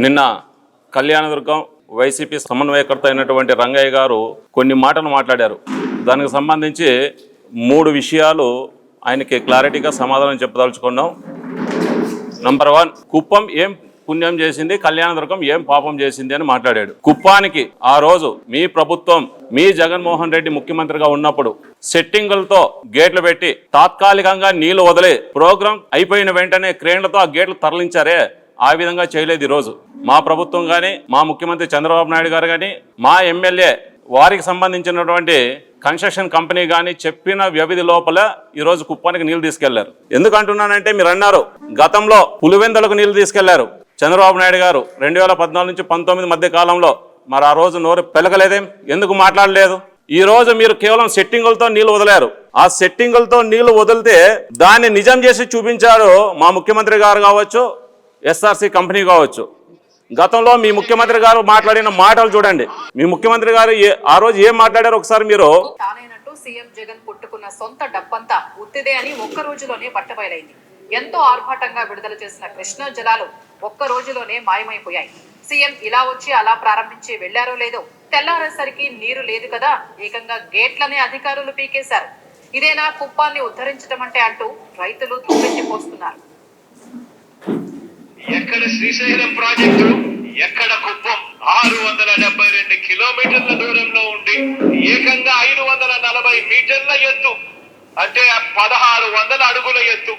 నిన్న కళ్యాణదుర్గం వైసీపీ సమన్వయకర్త అయినటువంటి రంగయ్య గారు కొన్ని మాటలు మాట్లాడారు. దానికి సంబంధించి మూడు విషయాలు ఆయనకి క్లారిటీగా సమాధానం చెప్పదలుచుకున్నాం. నంబర్ వన్ కుప్పం ఏం పుణ్యం చేసింది కళ్యాణదుర్గం ఏం పాపం చేసింది అని మాట్లాడాడు. కుప్పానికి ఆ రోజు మీ ప్రభుత్వం మీ జగన్మోహన్ రెడ్డి ముఖ్యమంత్రిగా ఉన్నప్పుడు సెట్టింగులతో గేట్లు పెట్టి తాత్కాలికంగా నీళ్ళు వదిలి ప్రోగ్రాం అయిపోయిన వెంటనే క్రేన్లతో ఆ గేట్లు తరలించారే. ఆ విధంగా చేయలేదు ఈరోజు. మా ప్రభుత్వం కానీ మా ముఖ్యమంత్రి చంద్రబాబు నాయుడు గారు కానీ మా ఎమ్మెల్యే వారికి సంబంధించినటువంటి కన్స్ట్రక్షన్ కంపెనీ కానీ చెప్పిన వ్యవధి లోపల ఈరోజు కుప్పానికి నీళ్ళు తీసుకెళ్ళారు. ఎందుకు అంటున్నానంటే మీరు అన్నారు గతంలో పులివెందులకు నీళ్ళు తీసుకెళ్ళారు చంద్రబాబు నాయుడు గారు. రెండు వేల పద్నాలుగు నుంచి పంతొమ్మిది మధ్య కాలంలో మరి ఆ రోజు నోరు పెలకలేదేం? ఎందుకు మాట్లాడలేదు? ఈ రోజు మీరు కేవలం సెట్టింగులతో నీళ్ళు వదిలారు. ఆ సెట్టింగులతో నీళ్ళు వదిలితే దాన్ని నిజం చేసి చూపించారు మా ముఖ్యమంత్రి గారు కావచ్చు ఎస్ఆర్సి కంపెనీ కావచ్చు. గతంలో మీ ముఖ్యమంత్రి గారు మాట్లాడిన మాటలు చూడండి. మీ ముఖ్యమంత్రి గారు ఏ- ఆ రోజు ఏం మాట్లాడారు ఒకసారి మీరు? సీఎం జగన్ పుట్టుకున్న సొంత డబ్బంతా ఉత్తిదే అని ఒక్క రోజులోనే బట్టబయలైంది. ఎంతో ఆర్భాటంగా విడుదల చేసిన కృష్ణా జలాలు ఒక్క రోజులోనే మాయమైపోయాయి. సీఎం ఇలా వచ్చి అలా ప్రారంభించి వెళ్ళారో లేదో తెల్లారేసరికి నీరు లేదు కదా ఏకంగా గేట్లనే అధికారులు పీకేశారు. ఇదేనా కుప్పాన్ని ఉద్ధరించడం అంటే అంటూ రైతులు దుమ్మెత్తి పోస్తున్నారు. ఎక్కడ శ్రీశైలం ప్రాజెక్టు ఎక్కడ కుప్పం ఆరు వందల డెబ్బై రెండు కిలోమీటర్ల దూరంలో ఉండి ఏకంగా ఐదు వందల నలభై మీటర్ల ఎత్తు అంటే పదహారు వందల అడుగుల ఎత్తు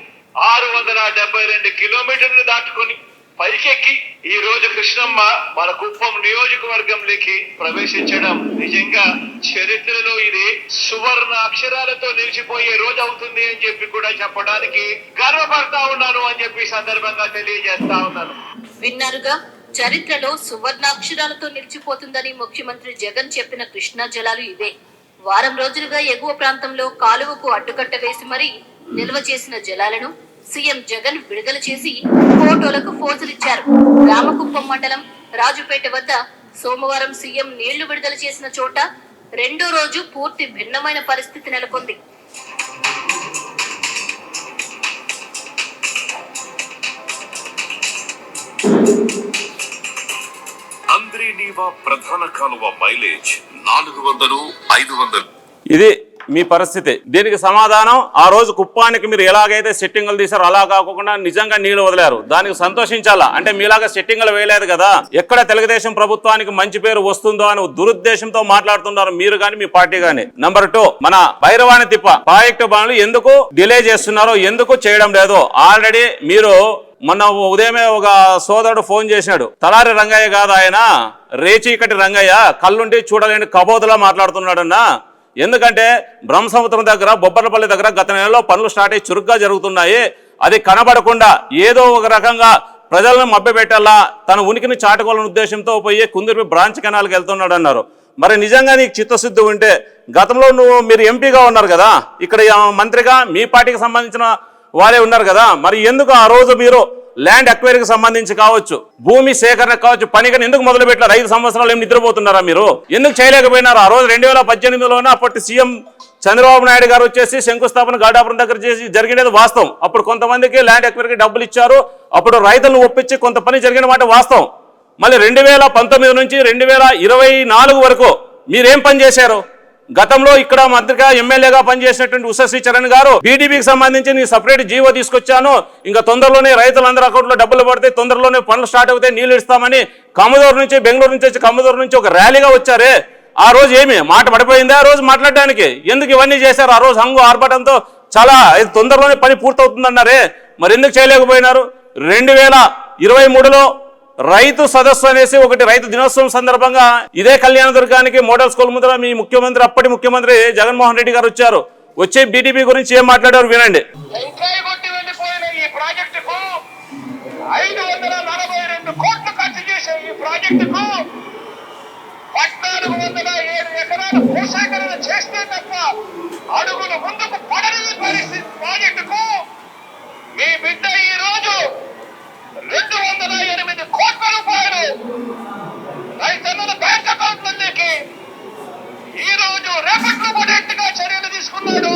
ఆరు వందల డెబ్బై రెండు కిలోమీటర్లు దాటుకొని పైకెక్కి ఈ రోజు కృష్ణమ్మ మన కుప్పం నియోజకవర్గంలోకి ప్రవేశించడం. నిజంగా చరిత్రలో ఇది సువర్ణ అక్షరాలతో నిలిచిపోయే రోజు అవుతుంది అని చెప్పి కూడా చెప్పడానికి గర్వపడతా ఉన్నాను అని చెప్పి సందర్భంగా తెలియజేస్తా ఉన్నాను. విన్నారుగా? చరిత్రలో సువర్ణాక్షరాలతో నిలిచిపోతుందని ముఖ్యమంత్రి జగన్ చెప్పిన కృష్ణా జలాలు ఇవే. వారం రోజులుగా ఎగువ ప్రాంతంలో కాలువకు అడ్డుకట్ట వేసి మరీ నిల్వ చేసిన జలాలను సీఎం జగన్ విడుదల చేసి ఫోటోలకు ఫోజులిచ్చారు రామకుప్పం మండలం రాజుపేట వద్ద సోమవారం సీఎం నీళ్ళు విడుదల చేసిన చోట రెండో రోజు పూర్తి భిన్నమైన పరిస్థితి నెలకొంది. అంద్రీ నీవా ప్రధాన కాలువ మైలేజ్ నాలుగు వందలు ఐదు వందలు. ఇది మీ పరిస్థితి. దీనికి సమాధానం ఆ రోజు కుప్పానికి మీరు ఎలాగైతే సెట్టింగులు తీసారో అలా కాకుండా నిజంగా నీళ్ళు వదిలారు. దానికి సంతోషించాలా? అంటే మీలాగా సెట్టింగులు వేయలేదు కదా. ఎక్కడ తెలుగుదేశం ప్రభుత్వానికి మంచి పేరు వస్తుందో అని దురుద్దేశంతో మాట్లాడుతున్నారు మీరు కానీ మీ పార్టీ కానీ నంబర్ టూ మన భైరవాణి తిప్ప ప్రాజెక్టు పనులు ఎందుకు డిలే చేస్తున్నారో ఎందుకు చేయడం లేదు? ఆల్రెడీ మీరు మొన్న ఉదయమే ఒక సోదరుడు ఫోన్ చేశాడు. తలారి రంగయ్య కాదు ఆయన. రేచీకటి రంగయ్య కళ్ళుండి చూడలేని కబోతులా మాట్లాడుతున్నాడన్నా. ఎందుకంటే బ్రహ్మసముద్రం దగ్గర బొబ్బర్లపల్లి దగ్గర గత నెలలో పనులు స్టార్ట్ అయ్యి చురుగ్గా జరుగుతున్నాయి. అది కనబడకుండా ఏదో ఒక రకంగా ప్రజలను మభ్యపెట్టాలా తన ఉనికిని చాటుకోవాలనే ఉద్దేశంతో పోయి కుందిరిపి బ్రాంచ్ కెనాల్కి వెళ్తున్నాడు అన్నారు. మరి నిజంగా నీకు చిత్తశుద్ధి ఉంటే గతంలో నువ్వు మీరు ఎంపీగా ఉన్నారు కదా ఇక్కడ మంత్రిగా మీ పార్టీకి సంబంధించిన వారే ఉన్నారు కదా మరి ఎందుకు ఆ రోజు మీరు ల్యాండ్ అక్వైరీకి సంబంధించి కావచ్చు భూమి సేకరణ కావచ్చు పనికని ఎందుకు మొదలు పెట్టారు ఐదు సంవత్సరాలు ఏం నిద్రపోతున్నారా మీరు? ఎందుకు చేయలేకపోయినారు? ఆ రోజు రెండు వేల పద్దెనిమిదిలోనే అప్పటి సీఎం చంద్రబాబు నాయుడు గారు వచ్చేసి శంకుస్థాపన గాడాపురం దగ్గర చేసి జరిగినది వాస్తవం. అప్పుడు కొంతమందికి ల్యాండ్ ఎక్వైరీకి డబ్బులు ఇచ్చారు. అప్పుడు రైతులను ఒప్పించి కొంత పని జరిగిన మాట వాస్తవం. మళ్ళీ రెండు వేల పంతొమ్మిది నుంచి రెండు వేల ఇరవై నాలుగు వరకు మీరేం పని చేశారు? గతంలో ఇక్కడ మంత్రిగా ఎమ్మెల్యేగా పనిచేసినటువంటి ఉషశ్రీ చరణ్ గారు బీడీపీకి సంబంధించి నేను సపరేట్ జీవో తీసుకొచ్చాను. ఇంకా తొందరలోనే రైతులందరూ అకౌంట్లో డబ్బులు పడితే తొందరలోనే పనులు స్టార్ట్ అవుతాయి నీళ్ళు ఇస్తామని కమ్మదూరు నుంచి బెంగళూరు నుంచి వచ్చి కమ్మదూరు నుంచి ఒక ర్యాలీగా వచ్చారే. ఆ రోజు ఏమి? మాట పడిపోయిందా ఆ రోజు మాట్లాడడానికి? ఎందుకు ఇవన్నీ చేశారు? ఆ రోజు హంగు ఆర్భటంతో చాలా తొందరలోనే పని పూర్తవుతుందన్నారే. మరి ఎందుకు చేయలేకపోయినారు? రెండు వేల ఇరవై మూడులో రైతు సదస్సు అనేసి ఒకటి రైతు దినోత్సవం సందర్భంగా ఇదే కళ్యాణ దుర్గానికి మోడల్ స్కూల్ ముందర మీ ముఖ్యమంత్రి అప్పటి ముఖ్యమంత్రి జగన్మోహన్ రెడ్డి గారు వచ్చారు. వచ్చే బీటీపీ గురించి ఏం మాట్లాడారు వినండి. చేస్తే తప్ప అడుగులు ముందుకు పడని పరిస్థితి ప్రాజెక్టుకు మీ బిడ్డ ఈ రోజు రెండు వందల ఎనిమిది కోట్ల రూపాయలు రైతన్నుల బ్యాంక్ అకౌంట్లలోకి ఈ రోజు రేపట్లో పడేట్టుగా చర్యలు తీసుకున్నాడు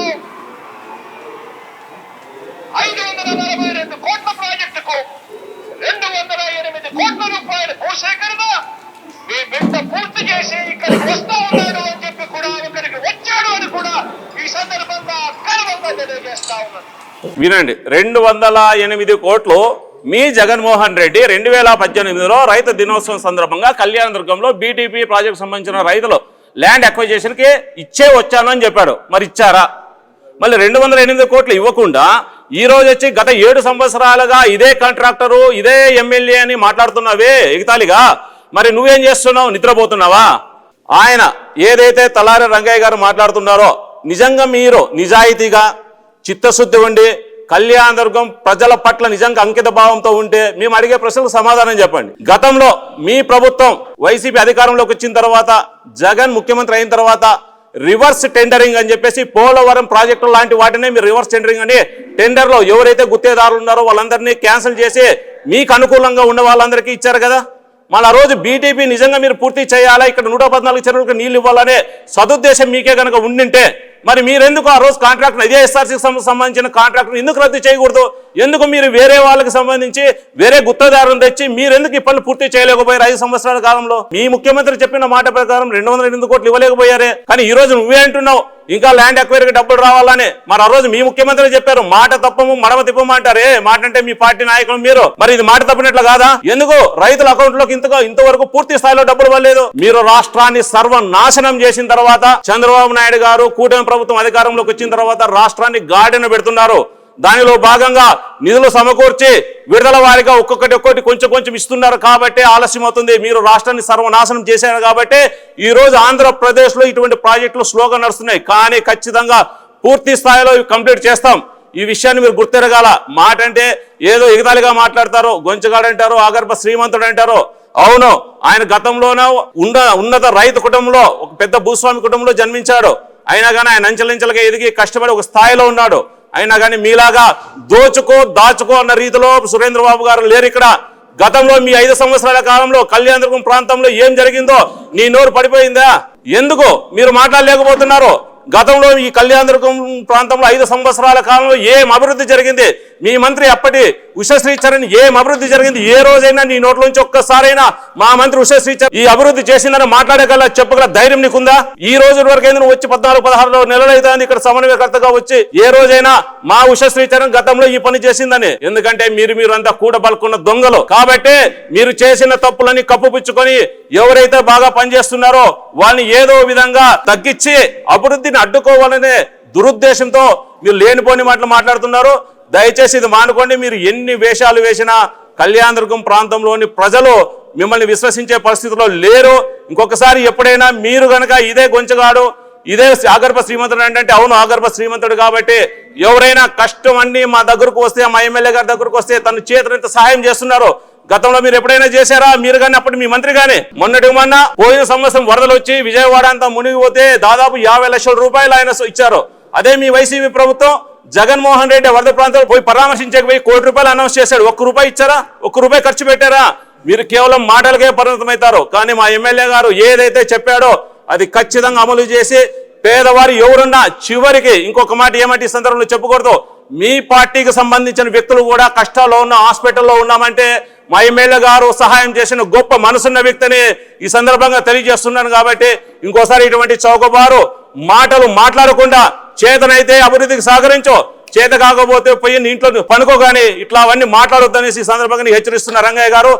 ఐదు వందల నలభై రెండు కోట్ల ప్రాజెక్టుకు రెండు వందల ఎనిమిది కోట్ల రూపాయలు భూసేకరణ మీ బిడ్డ పూర్తి చేసి ఇక్కడికి వస్తా ఉన్నాడు అని చెప్పి కూడా ఇక్కడికి వచ్చాడు అని కూడా ఈ సందర్భంగా గర్వంగా తెలియజేస్తా ఉన్నాను. వినండి రెండు వందల ఎనిమిది కోట్లు మీ జగన్మోహన్ రెడ్డి రెండు వేల పద్దెనిమిదిలో రైతు దినోత్సవం సందర్భంగా కళ్యాణదుర్గంలో బీటీపీ ప్రాజెక్ట్ సంబంధించిన రైతులు ల్యాండ్ అక్వైజేషన్కి ఇచ్చే వచ్చాను అని చెప్పాడు. మరి ఇచ్చారా? మళ్ళీ రెండు వందల ఎనిమిది కోట్లు ఇవ్వకుండా ఈ రోజు వచ్చి గత ఏడు సంవత్సరాలుగా ఇదే కాంట్రాక్టరు ఇదే ఎమ్మెల్యే అని మాట్లాడుతున్నావే ఎగతాళిగా. మరి నువ్వేం చేస్తున్నావు? నిద్రపోతున్నావా? ఆయన ఏదైతే తలారి రంగయ్య గారు మాట్లాడుతున్నారో నిజంగా మీరు నిజాయితీగా చిత్తశుద్ధి ఉండి కళ్యాణదుర్గం ప్రజల పట్ల నిజంగా అంకిత భావంతో ఉంటే మేము అడిగే ప్రశ్నలకు సమాధానం చెప్పండి. గతంలో మీ ప్రభుత్వం వైసీపీ అధికారంలోకి వచ్చిన తర్వాత జగన్ ముఖ్యమంత్రి అయిన తర్వాత రివర్స్ టెండరింగ్ అని చెప్పేసి పోలవరం ప్రాజెక్టు లాంటి వాటినే మీరు రివర్స్ టెండరింగ్ అని టెండర్లో ఎవరైతే గుత్తేదారులు ఉన్నారో వాళ్ళందరినీ క్యాన్సిల్ చేసి మీకు అనుకూలంగా ఉన్న వాళ్ళందరికీ ఇచ్చారు కదా? మళ్ళీ ఆ రోజు బీటీపీ నిజంగా మీరు పూర్తి చేయాలా? ఇక్కడ నూట పద్నాలుగు చెరువులకు నీళ్ళు ఇవ్వాలనే సదుద్దేశం మీకే కనుక ఉండింటే మరి మీరెందుకు ఆ రోజు కాంట్రాక్ట్ ఇదే ఎస్ఆర్సీకి సంబంధించిన కాంట్రాక్ట్ను ఎందుకు రద్దు చేయకూడదు? ఎందుకు మీరు వేరే వాళ్ళకి సంబంధించి వేరే గుత్తదారులను తెచ్చి మీరెందుకు ఈ పనులు పూర్తి చేయలేకపోయారు ఐదు సంవత్సరాల కాలంలో? మీ ముఖ్యమంత్రి చెప్పిన మాట ప్రకారం రెండు వందల ఎనిమిది కోట్లు ఇవ్వలేకపోయారే కానీ ఈ రోజు నువ్వే అంటున్నావు ఇంకా ల్యాండ్ ఎక్వైరీకి డబ్బులు రావాలని. మరి ఆ రోజు మీ ముఖ్యమంత్రి చెప్పారు మాట తప్పము మడమ తిప్పమంటారే మాట అంటే మీ పార్టీ నాయకులు మీరు. మరి ఇది మాట తప్పినట్లు కాదా? ఎందుకు? రైతుల అకౌంట్లోకి ఇంతగా ఇంతవరకు పూర్తి స్థాయిలో డబ్బులు పడలేదు మీరు రాష్ట్రాన్ని సర్వనాశనం చేసిన తర్వాత చంద్రబాబు నాయుడు గారు కూటమి ప్రభుత్వం అధికారంలోకి వచ్చిన తర్వాత రాష్ట్రాన్ని గాడిన పెడుతున్నారు. దానిలో భాగంగా నిధులు సమకూర్చి విడుదల వారిగా ఒక్కొక్కటి ఒక్కొక్కటి కొంచెం కొంచెం ఇస్తున్నారు కాబట్టి ఆలస్యం అవుతుంది. మీరు రాష్ట్రాన్ని సర్వనాశనం చేశారు కాబట్టి ఈ రోజు ఆంధ్రప్రదేశ్లో ఇటువంటి ప్రాజెక్టులు స్లోగా నడుస్తున్నాయి. కానీ ఖచ్చితంగా పూర్తి స్థాయిలో కంప్లీట్ చేస్తాం. ఈ విషయాన్ని మీరు గుర్తెరగాల. మాట అంటే ఏదో ఎగతాళిగా మాట్లాడతారు గొంచగాడు అంటారు ఆగర్భ శ్రీమంతుడు అంటారు అవును ఆయన గతంలోనే ఉన్న ఉన్నత రైతు కుటుంబంలో ఒక పెద్ద భూస్వామి కుటుంబంలో జన్మించాడు. అయినా కానీ ఆయన అంచెలంచెలుగా ఎదిగి కష్టపడి ఒక స్థాయిలో ఉన్నాడు. అయినా కానీ మీలాగా దోచుకో దాచుకో అన్న రీతిలో సురేంద్ర బాబు గారు లేరు ఇక్కడ. గతంలో మీ ఐదు సంవత్సరాల కాలంలో కళ్యాణదుర్గం ప్రాంతంలో ఏం జరిగిందో నీ నోరు పడిపోయిందా? ఎందుకు మీరు మాట్లాడలేకపోతున్నారు? గతంలో ఈ కళ్యాణదుర్గం ప్రాంతంలో ఐదు సంవత్సరాల కాలంలో ఏం అభివృద్ధి జరిగింది? మీ మంత్రి అప్పటి ఉషశ్రీచరణ్ ఏం అభివృద్ధి జరిగింది? ఏ రోజైనా నీ నోట్లోంచి ఒక్కసారైనా మా మంత్రి ఉషశ్రీచరణ్ ఈ అభివృద్ధి చేసిందని మాట్లాడగల చెప్పగల ధైర్యం నీకుందా? ఈ రోజు వరకు నువ్వు వచ్చి పద్నాలుగు పదహారు నెలలు అవుతుంది ఇక్కడ సమన్వయకర్తగా వచ్చి ఏ రోజైనా మా ఉషశ్రీచరణ్ గతంలో ఈ పని చేసిందని. ఎందుకంటే మీరు మీరు అంతా కూడబలుకున్న దొంగలు. కాబట్టి మీరు చేసిన తప్పులని కప్పుపుచ్చుకొని ఎవరైతే బాగా పనిచేస్తున్నారో వాళ్ళని ఏదో విధంగా తగ్గించి అభివృద్ధిని అడ్డుకోవాలనే దురుద్దేశంతో మీరు లేనిపోని మాటలు మాట్లాడుతున్నారు. దయచేసి ఇది మానుకోండి. మీరు ఎన్ని వేషాలు వేసినా కళ్యాణదుర్గం ప్రాంతంలోని ప్రజలు మిమ్మల్ని విశ్వసించే పరిస్థితిలో లేరు. ఇంకొకసారి ఎప్పుడైనా మీరు కనుక ఇదే గొంచగాడు ఇదే ఆగర్భ శ్రీమంతుడు అంటే అవును ఆగర్భ శ్రీమంతుడు కాబట్టి ఎవరైనా కష్టం అన్ని మా దగ్గరకు వస్తే మా ఎమ్మెల్యే గారి దగ్గరకు వస్తే తన చేతులంత సహాయం చేస్తున్నారు. గతంలో మీరు ఎప్పుడైనా చేశారా? మీరు కానీ అప్పుడు మీ మంత్రి కానీ? మొన్నటి మొన్న పోయిన సంవత్సరం వరదలు వచ్చి విజయవాడ అంతా మునిగిపోతే దాదాపు యాభై లక్షల రూపాయలు ఆయన ఇచ్చారు. అదే మీ వైసీపీ ప్రభుత్వం జగన్మోహన్ రెడ్డి వరద ప్రాంతాలు పోయి పరామర్శించకపోయి కోటి రూపాయలు అనౌన్స్ చేశాడు. ఒక్క రూపాయి ఇచ్చారా? ఒక్క రూపాయి ఖర్చు పెట్టారా? మీరు కేవలం మాటలకే పరిమితమవుతారు. కానీ మా ఎమ్మెల్యే గారు ఏదైతే చెప్పాడో అది ఖచ్చితంగా అమలు చేసి పేదవారు ఎవరున్నా చివరికి ఇంకొక మాట ఏమంటే ఈ సందర్భంలో చెప్పకూడదు. మీ పార్టీకి సంబంధించిన వ్యక్తులు కూడా కష్టాల్లో ఉన్న హాస్పిటల్లో ఉన్నామంటే మా ఎమ్మెల్యే గారు సహాయం చేసిన గొప్ప మనసున్న వ్యక్తిని ఈ సందర్భంగా తెలియజేస్తున్నాను కాబట్టి ఇంకోసారి ఇటువంటి చౌకబారు మాటలు మాట్లాడకుండా చేతనైతే అభివృద్ధికి సహకరించో చేత కాకపోతే పోయి ఇంట్లో పనుకోగానే ఇట్లా అవన్నీ మాట్లాడొద్దనేసి ఈ సందర్భంగా హెచ్చరిస్తున్న రంగయ్య గారు.